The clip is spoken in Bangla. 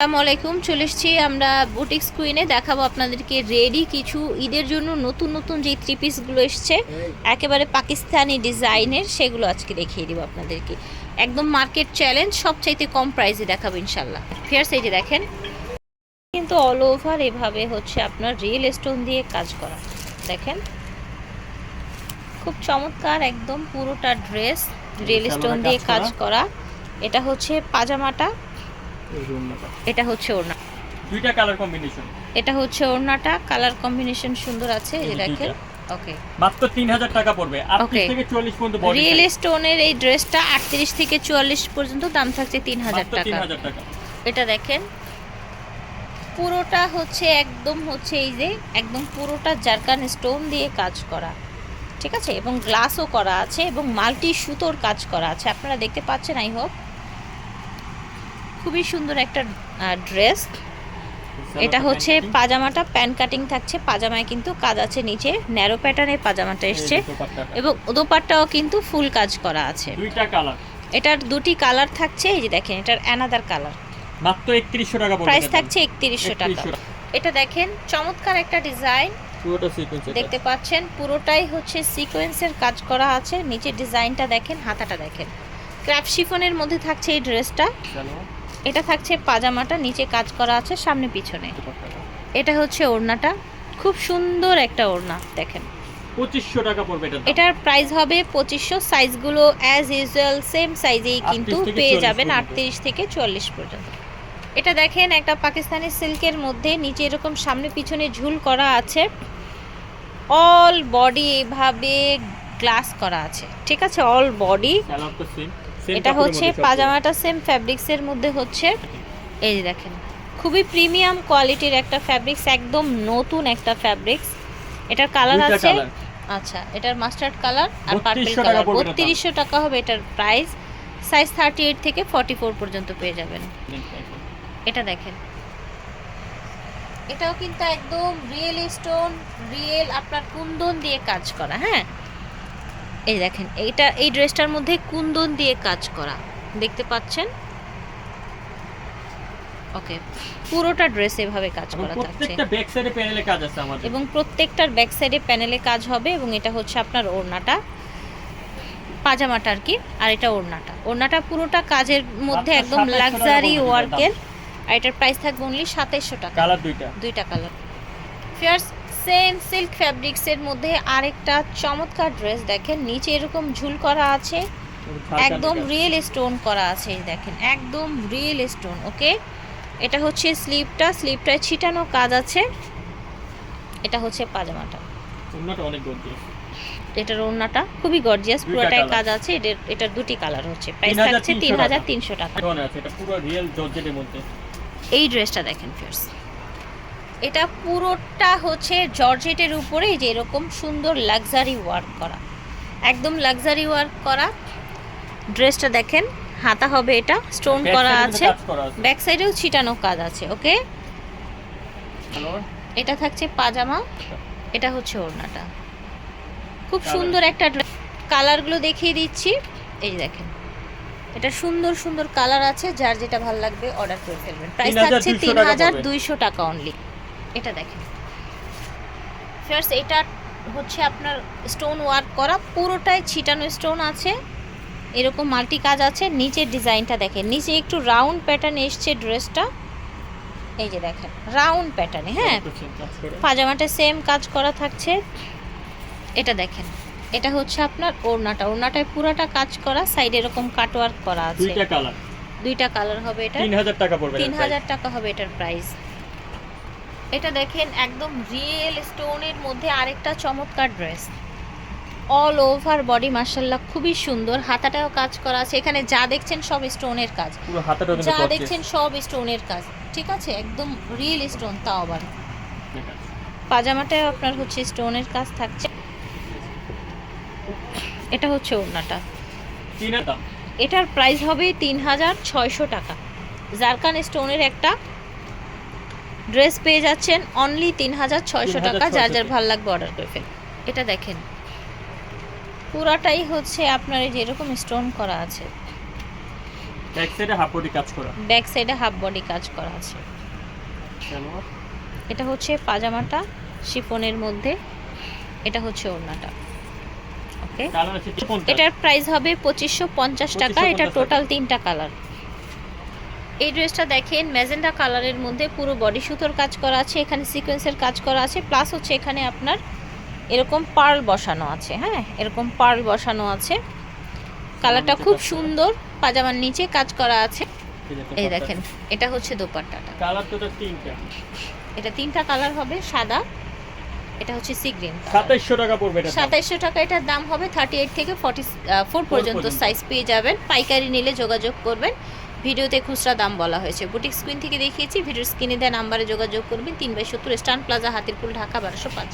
আসসালামু আলাইকুম চলে এসেছি আমরা বুটিক কুইনে দেখাবো আপনাদেরকে রেডি কিছু ঈদের জন্য নতুন নতুন যে থ্রি পিসগুলো এসছে একেবারে পাকিস্তানি ডিজাইনের সেগুলো আজকে দেখিয়ে দিব আপনাদেরকে। একদম মার্কেট চ্যালেঞ্জ সবচাইতে কম প্রাইসে দেখাবো ইনশাল্লাহ ফেয়ার এই যে দেখেন কিন্তু অল ওভার এভাবে হচ্ছে আপনার রিয়েল স্টোন দিয়ে কাজ করা। দেখেন খুব চমৎকার একদম পুরোটা ড্রেস রিয়েল স্টোন দিয়ে কাজ করা। এটা হচ্ছে পাজামাটা। এটা হচ্ছে ওড়না। দুইটা কালার কম্বিনেশন এটা হচ্ছে ওড়নাটা কালার কম্বিনেশন সুন্দর আছে এই দেখেন। ওকে মাত্র তিন হাজার টাকা পড়বে। আটত্রিশ Okay. থেকে চল্লিশ পর্যন্ত বডি রিয়েল স্টোনের এই ড্রেসটা আটত্রিশ থেকে চুয়াল্লিশ পর্যন্ত দাম থাকছে তিন হাজার মাত্র তিন টাকা। হাজার টাকা। এটা দেখেন। পুরোটা হচ্ছে একদম হচ্ছে এই যে একদম পুরোটা জারকান স্টোন দিয়ে কাজ করা। ঠিক আছে? এবং গ্লাসও করা আছে এবং মাল্টি সুতোর কাজ করা আছে। আপনারা দেখতে পাচ্ছেন আই হোপ খুবই সুন্দর একটা ড্রেস এটা হচ্ছে পাজামাটা প্যান কাটিং থাকছে। পাজামায় কিন্তু কাজ আছে নিচে ন্যারো প্যাটার্নের পাজামাটা এসছে। এবং দোপাট্টাও কিন্তু ফুল কাজ করা আছে। দুইটা কালার এটার দুটি কালার থাকছে এই যে দেখেন এটার অ্যানাদার কালার মাত্র একত্রিশশো টাকা পড়বে প্রাইস থাকছে একত্রিশশো টাকা। 3100 টাকা। এটা দেখেন চমৎকার একটা ডিজাইন পুরোটা সিকোয়েন্স দেখতে পাচ্ছেন পুরোটাই হচ্ছে সিকোয়েন্সের কাজ করা আছে। নিচে ডিজাইনটা দেখেন হাতাটা দেখেন। ক্র্যাপ শিফনের মধ্যে থাকছে এই ড্রেসটা এটা থাকছে পাজামাটা নিচে কাজ করা আছে সামনে পিছনে। এটা হচ্ছে ওড়নাটা। খুব সুন্দর একটা ওড়না দেখেন। পঁচিশশো টাকা পড়বে এটা এটার প্রাইস হবে পঁচিশশো। সাইজগুলো অ্যাজ ইউজুয়াল সেম সাইজেই কিন্তু পেয়ে যাবেন আটত্রিশ থেকে চুয়াল্লিশ পর্যন্ত। এটা দেখেন একটা পাকিস্তানি সিল্কের মধ্যে নিচে এরকম সামনে পিছনে ঝুল করা আছে। অল বডি এভাবে গ্লাস করা আছে। ঠিক আছে? অল বডি এটা হচ্ছে পাজামাটা সেম ফ্যাব্রিক্সের মধ্যে হচ্ছে এই যে দেখেন। খুবই প্রিমিয়াম কোয়ালিটির একটা ফ্যাব্রিক্স একদম নতুন একটা ফ্যাব্রিক্স এটার কালার আছে আচ্ছা এটার মাস্টার্ড কালার আর পার্পল কালার। বত্রিশশো টাকা হবে এটার প্রাইস সাইজ থার্টি এইট থেকে ফর্টি ফোর পর্যন্ত পেয়ে যাবেন। এটা দেখেন। এটাও কিন্তু একদম রিয়েল স্টোন রিয়েল আপনার কুন্দন দিয়ে কাজ করা হ্যাঁ? এই দেখেন এইটা এই ড্রেসটার মধ্যে কুন্দন দিয়ে কাজ করা। দেখতে পাচ্ছেন? ওকে পুরোটা ড্রেস এভাবে কাজ করা থাকছে। প্রত্যেকটা ব্যাক সাইডে প্যানেলে কাজ আছে আমাদের। এবং প্রত্যেকটার ব্যাক সাইডে প্যানেলে কাজ হবে এবং এটা হচ্ছে আপনার ওড়নাটা। পাজামাটা আর কি আর এটা ওড়নাটা। ওড়নাটা পুরোটা কাজের মধ্যে একদম লাক্সারি ওয়ার্কের আর এটার প্রাইস থাকবে অনলি সাতাইশশো টাকা। কালার দুইটা। দুইটা কালার ফিয়ার্স সেম সিল্ক ফ্যাব্রিক্সের মধ্যে আরেকটা চমৎকার ড্রেস দেখেন নিচে এরকম ঝুল করা আছে একদম রিয়েল স্টোন করা আছে দেখেন একদম রিয়েল স্টোন ওকে এটা হচ্ছে স্লিপটা স্লিপটায় ছিটানো কাজ আছে এটা হচ্ছে পাজামাটা। ওড়নাটা অনেক গর্জিয়াস এটার ওড়নাটা খুবই গর্জিয়াস পুরোটাই কাজ আছে এটার এটার দুটি কালার হচ্ছে প্রাইস 3300 থাকছে তিন হাজার তিনশো টাকা। এটা পুরো রিয়েল জর্জেটের মধ্যে। এই ড্রেসটা দেখেন ফিয়ার্স এটা পুরোটা হচ্ছে জর্জেটের উপরে যে এরকম সুন্দর লাক্সারি ওয়ার্ক করা। একদম লাক্সারি ওয়ার্ক করা। ড্রেসটা দেখেন হাতা হবে এটা স্টোন করা আছে। ব্যাক সাইডেও ছিটানো কাজ আছে ওকে? এটা থাকছে পাজামা এটা হচ্ছে ওড়নাটা। খুব সুন্দর একটা কালারগুলো দেখিয়ে দিচ্ছি। এই দেখেন এটা সুন্দর সুন্দর কালার আছে যার যেটা ভালো লাগবে অর্ডার করে ফেলবেন। প্রাইস থাকছে তিন হাজার দুইশো টাকা অনলি এটা দেখেন। ফার্স্ট এটা হচ্ছে আপনার স্টোন ওয়ার্ক করা। পুরোটাই ছিটানো স্টোন আছে। এরকম মাল্টি কাজ আছে। নিচের ডিজাইনটা দেখেন। নিচে একটু রাউন্ড প্যাটার্ন এসছে ড্রেসটা এই যে দেখেন রাউন্ড প্যাটার্নে হ্যাঁ। পাজামাটা সেম কাজ করা থাকছে। এটা দেখেন। এটা হচ্ছে আপনার ওড়নাটা। ওড়নাটায় পুরাটা কাজ করা। সাইডে এরকম কাটওয়ার্ক করা আছে। দুইটা কালার দুইটা কালার হবে এটা। তিন হাজার টাকা পড়বে তিন হাজার টাকা হবে এটার প্রাইস এটা দেখেন একদম রিয়েল স্টোনের মধ্যে আরেকটা চমৎকার ড্রেস অল ওভার বডি মার্শাল্লাহ খুবই সুন্দর। হাতাটাও কাজ করা আছে। এখানে যা দেখছেন সব স্টোনের কাজ। যা দেখছেন সব স্টোনের কাজ। ঠিক আছে? একদম রিয়েল স্টোন তাও আবার। পাজামাটাও আপনার হচ্ছে স্টোনের কাজ থাকছে। এটা হচ্ছে ওড়নাটা। এটার প্রাইস হবে তিন হাজার ছয়শো টাকা। জারকান স্টোনের একটা ড্রেস পেয়ে যাচ্ছেন অনলি তিন হাজার ছয়শো টাকা যার যার 3600 ভালো লাগবে অর্ডার করে ফেল এটা দেখেন। পুরাটাই হচ্ছে আপনার এই যে এরকম স্টোন করা আছে। ব্যাক সাইডে হাফ বডি কাজ করা। ব্যাক সাইডে হাফ বডি কাজ করা আছে। এটা হচ্ছে পাজামাটা শিফনের মধ্যে। এটা হচ্ছে ওড়নাটা। ওকে এটার প্রাইস হবে পঁচিশশো পঞ্চাশ টাকা এটা টোটাল তিনটা কালার এই ড্রেসটা দেখেন ম্যাজেন্ডা কালারের মধ্যে পুরো বডি সুতোর কাজ করা আছে এখানে সিকোয়েন্সের কাজ করা আছে প্লাস হচ্ছে এখানে আপনার এরকম পার্ল বসানো আছে হ্যাঁ? এরকম পার্ল বসানো আছে। কালারটা খুব সুন্দর পাজামার নিচে কাজ করা আছে। এই দেখেন এটা হচ্ছে দোপাট্টাটা। কালার তো এটা তিনটা। এটা তিনটা কালার হবে সাদা এটা হচ্ছে সি গ্রিন সাতাইশশো টাকা পড়বে এটা সাতাইশশো টাকা এটার দাম হবে থার্টি এইট থেকে ফর্টি ফোর পর্যন্ত পর্যন্ত। সাইজ পেয়ে যাবেন। পাইকারি নিলে যোগাযোগ করবেন। ভিডিওতে খুচরা দাম বলা হয়েছে। বুটিক স্ক্রিন থেকে দেখিয়েছি, ভিডিওর স্ক্রিনে দেওয়া নাম্বারে যোগাযোগ করবেন, তিন বাই সত্তর স্টান প্লাজা, হাতিরপুল, ঢাকা, বারোশো পাঁচ।